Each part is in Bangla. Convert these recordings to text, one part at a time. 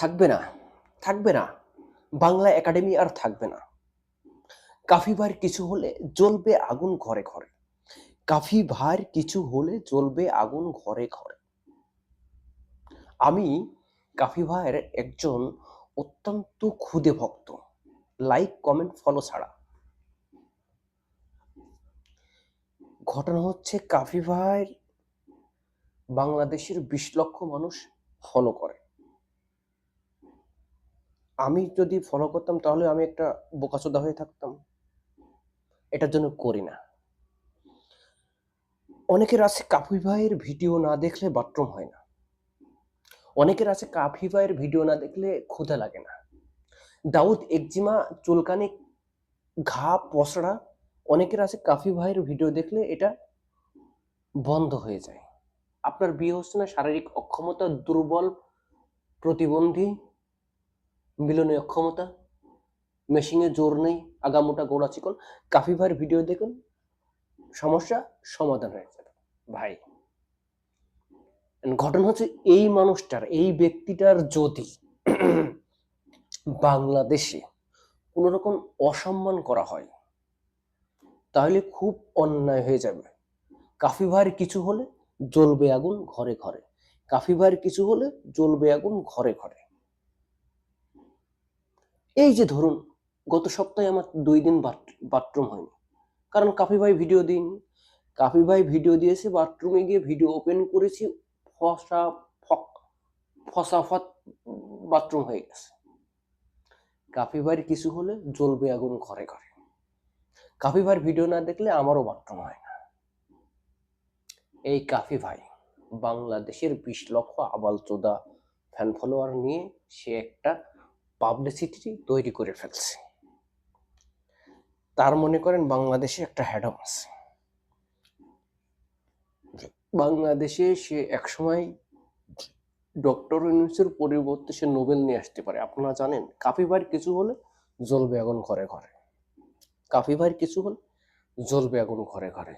থাকবে না থাকবে না। বাংলা একাডেমি আর থাকবে না। কাফি ভাইয়ের কিছু হলে জ্বলবে আগুন ঘরে ঘরে। কাফি ভাইয়ের কিছু হলে জ্বলবে আগুন ঘরে ঘরে। আমি কাফি ভাইয়ের একজন অত্যন্ত ক্ষুদে ভক্ত। লাইক, কমেন্ট, ফলো ছাড়া। ঘটনা হচ্ছে কাফি ভাইয়ের বাংলাদেশের বিশ লক্ষ মানুষ ফলো করে। আমি যদি ফলো করতাম, তাহলে আমি একটা বোকাচোদা হয়ে থাকতাম। এটার জন্য করি না। অনেকের আছে কাফি ভাইয়ের ভিডিও না দেখলে বাথরুম হয় না। অনেকের আছে কাফি ভাইয়ের ভিডিও না দেখলে ক্ষুধা লাগে না। দাউদ একজিমা, চুলকানি, ঘা, পসড়া, অনেকের আছে কাফি ভাইয়ের ভিডিও দেখলে এটা বন্ধ হয়ে যায়। আপনার বিয়ে হচ্ছে না শারীরিক অক্ষমতা, দুর্বল, প্রতিবন্ধী মিলনে অক্ষমতা মেশিনে জোর নেই, আগামোটা গোড়া চিকন। কাফি ভাইয়ের ভিডিও দেখুন। সমস্যা, সমাধান হয়ে যাবে। ভাই, ঘটনা হচ্ছে এই মানুষটার, এই ব্যক্তিটার যদি বাংলাদেশে কোন রকম অসম্মান করা হয়, তাহলে খুব অন্যায় হয়ে যাবে। কাফি ভাইয়ের কিছু হলে জ্বলবে আগুন ঘরে ঘরে। কাফি ভাইয়ের কিছু হলে জ্বলবে আগুন ঘরে ঘরে। এই যে ধরুন, গত সপ্তাহে আমার দুই দিন বাথরুম হয়নি। কারণ কাফি ভাই ভিডিও দিন, কাফি ভাই ভিডিও দিয়েছে বাথরুমে গিয়ে ভিডিও ওপেন করেছি, ফসা, ফক ফসাফত বাথরুম হয়ে গেছে। কাফি ভাইয়ের কিছু হলে জ্বলবে আগুন ঘরে ঘরে। কাফি ভাইয়ের ভিডিও না দেখলে আমারও বাথরুম হয় না। এই কাফি ভাই বাংলাদেশের বিশ লক্ষ আবাল চোদা ফ্যান ফলোয়ার নিয়ে সে একটা পাবলিসিটি তৈরি করে ফেলছে। তার মনে করেন বাংলাদেশে একটা হ্যাডম আছে। বাংলাদেশে সে একসময় ডক্টর ইউনুসের পরিবর্তে সে নোবেল নিয়ে আসতে পারে। আপনারা জানেন কাফিবার কিছু হলে জ্বলবে আগুন ঘরে ঘরে। কাফি ভাই কিছু হলে জ্বলবে আগুন ঘরে ঘরে।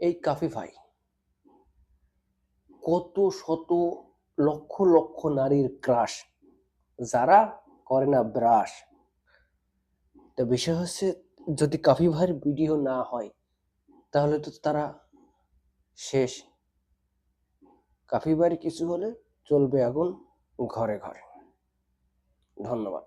এই কাফি ভাই কত শত লক্ষ লক্ষ নারীর ক্রাশ যারা করে না ব্রাশ তো বিষয় হচ্ছে, যদি কাফি ভাইয়ের ভিডিও না হয়, তাহলে তো তারা শেষ। কাফি ভাইয়ের কিছু হলে চলবে এখন ঘরে ঘরে। ধন্যবাদ